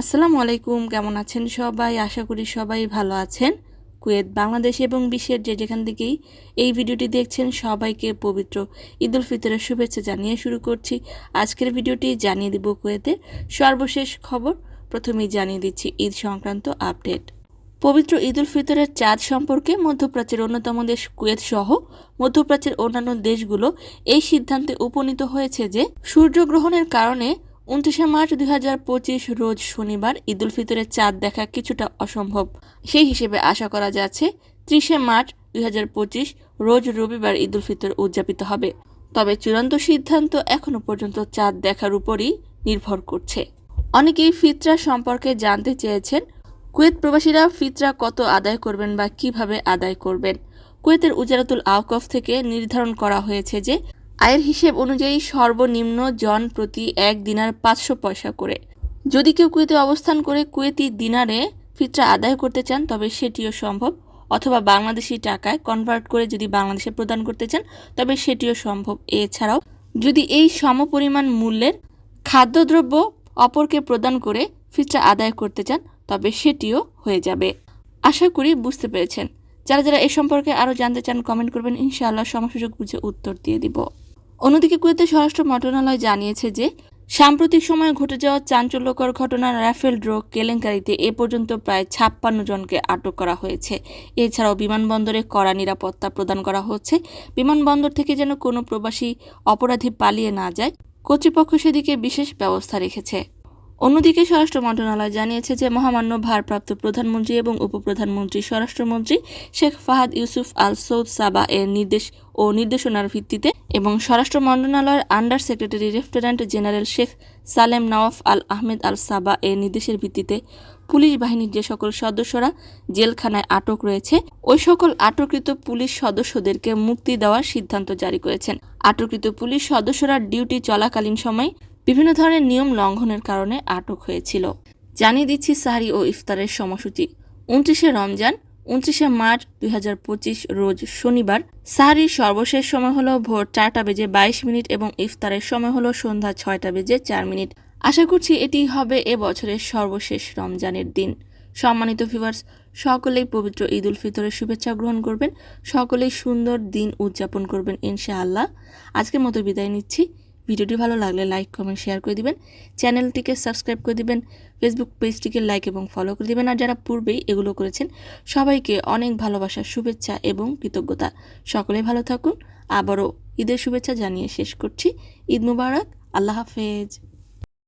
আসসালামু আলাইকুম, কেমন আছেন সবাই? আশা করি সবাই ভালো আছেন। কুয়েত, বাংলাদেশ এবং বিশ্বের যে যেখান থেকেই এই ভিডিওটি দেখছেন সবাইকে পবিত্র ঈদ উল ফিতরের শুভেচ্ছা জানিয়ে শুরু করছি। আজকের ভিডিওটি জানিয়ে দিব কুয়েতের সর্বশেষ খবর, প্রথমেই জানিয়ে দিচ্ছি ঈদ সংক্রান্ত আপডেট। পবিত্র ঈদ উল ফিতরের চাঁদ সম্পর্কে মধ্যপ্রাচ্যের অন্যতম দেশ কুয়েত সহ মধ্যপ্রাচ্যের অন্যান্য দেশগুলো এই সিদ্ধান্তে উপনীত হয়েছে যে সূর্যগ্রহণের কারণে উনত্রিশে মার্চ দুই হাজার পঁচিশ, রোজ শনিবার ঈদ উল ফিতরের চাঁদ দেখা কিছুটা অসম্ভব। সেই হিসেবে আশা করা যাচ্ছে, ত্রিশে মার্চ দুই হাজার পঁচিশ, রোজ রবিবার ঈদ উল ফিতর উদযাপিত হবে। তবে চূড়ান্ত সিদ্ধান্ত এখনও পর্যন্ত চাঁদ দেখার উপরই নির্ভর করছে। অনেকেই ফিতরা সম্পর্কে জানতে চেয়েছেন, কুয়েত প্রবাসীরা ফিতরা কত আদায় করবেন বা কীভাবে আদায় করবেন। কুয়েতের উজারাতুল আওকফ থেকে নির্ধারণ করা হয়েছে যে আয়ের হিসেব অনুযায়ী সর্বনিম্ন জন প্রতি এক দিনার পাঁচশো পয়সা করে। যদি কেউ কুয়েতে অবস্থান করে কুয়েতি দিনারে ফিতরা আদায় করতে চান, তবে সেটিও সম্ভব। অথবা বাংলাদেশি টাকায় কনভার্ট করে যদি বাংলাদেশে প্রদান করতে চান, তবে সেটিও সম্ভব। এছাড়াও, যদি এই সমপরিমাণ মূল্যের খাদ্যদ্রব্য অপরকে প্রদান করে ফিতরা আদায় করতে চান, তবে সেটিও হয়ে যাবে। আশা করি বুঝতে পেরেছেন। যারা যারা এ সম্পর্কে আরও জানতে চান কমেন্ট করবেন। ইনশাআল্লাহ সমস্যাযোগ বুঝে উত্তর দিয়ে দিব। অন্যদিকে কুয়েতের স্বরাষ্ট্র মন্ত্রণালয় জানিয়েছে যে, সাম্প্রতিক সময়ে ঘটে যাওয়া চাঞ্চল্যকর ঘটনা রাফেল ড্রো কেলেঙ্কারিতে এ পর্যন্ত প্রায় ছাপ্পান্ন জনকে আটক করা হয়েছে। এছাড়াও বিমানবন্দরে কড়া নিরাপত্তা প্রদান করা হচ্ছে। বিমানবন্দর থেকে যেন কোনো প্রবাসী অপরাধী পালিয়ে না যায়, কর্তৃপক্ষ সেদিকে বিশেষ ব্যবস্থা রেখেছে। অন্যদিকে স্বরাষ্ট্র মন্ত্রণালয় জানিয়েছে যে, মহামান্য ভারপ্রাপ্ত প্রধানমন্ত্রী এবং উপপ্রধানমন্ত্রী স্বরাষ্ট্রমন্ত্রী শেখ ফাহাদ ইউসুফ আল সৌদ সাবা এর নির্দেশ ও নির্দেশনার ভিত্তিতে এবং স্বরাষ্ট্র মন্ত্রণালয়ের under secretary lieutenant general Sheikh Salem Nawaf Al Ahmed Al Sabah এর নির্দেশের ভিত্তিতে পুলিশ বাহিনীর যে সকল সদস্যরা জেলখানায় আটক রয়েছে, ওই সকল আটককৃত পুলিশ সদস্যদেরকে মুক্তি দেওয়ার সিদ্ধান্ত জারি করেছেন। আটককৃত পুলিশ সদস্যরা ডিউটি চলাকালীন সময় বিভিন্ন ধরনের নিয়ম লঙ্ঘনের কারণে আটক হয়েছিল। জানিয়ে দিচ্ছি সাহারি ও ইফতারের সময়সূচি। উনত্রিশে রমজান উনত্রিশে মার্চ দুই হাজার পঁচিশ রোজ শনিবার। সাহারির সর্বশেষ সময় হলো ভোর চারটা বেজে বাইশ মিনিট এবং ইফতারের সময় হলো সন্ধ্যা ছয়টা বেজে চার মিনিট। আশা করছি এটি হবে এ বছরের সর্বশেষ রমজানের দিন। সম্মানিত ভিউয়ার্স, সকলেই পবিত্র ঈদ উল ফিতরের শুভেচ্ছা গ্রহণ করবেন, সকলেই সুন্দর দিন উদযাপন করবেন ইনশাআল্লাহ। আজকের মতো বিদায় নিচ্ছি। ভিডিওটি ভালো লাগলে লাইক, কমেন্ট, শেয়ার করে দিবেন। চ্যানেলটিকে সাবস্ক্রাইব করে দিবেন। ফেসবুক পেজটিকে লাইক এবং ফলো করে দিবেন। আর যারা পূর্বেই এগুলো করেছেন, সবাইকে অনেক ভালোবাসা, শুভেচ্ছা এবং কৃতজ্ঞতা। সকলে ভালো থাকুন। আবারও ঈদের শুভেচ্ছা জানিয়ে শেষ করছি। ঈদ মুবারক। আল্লাহ হাফেজ।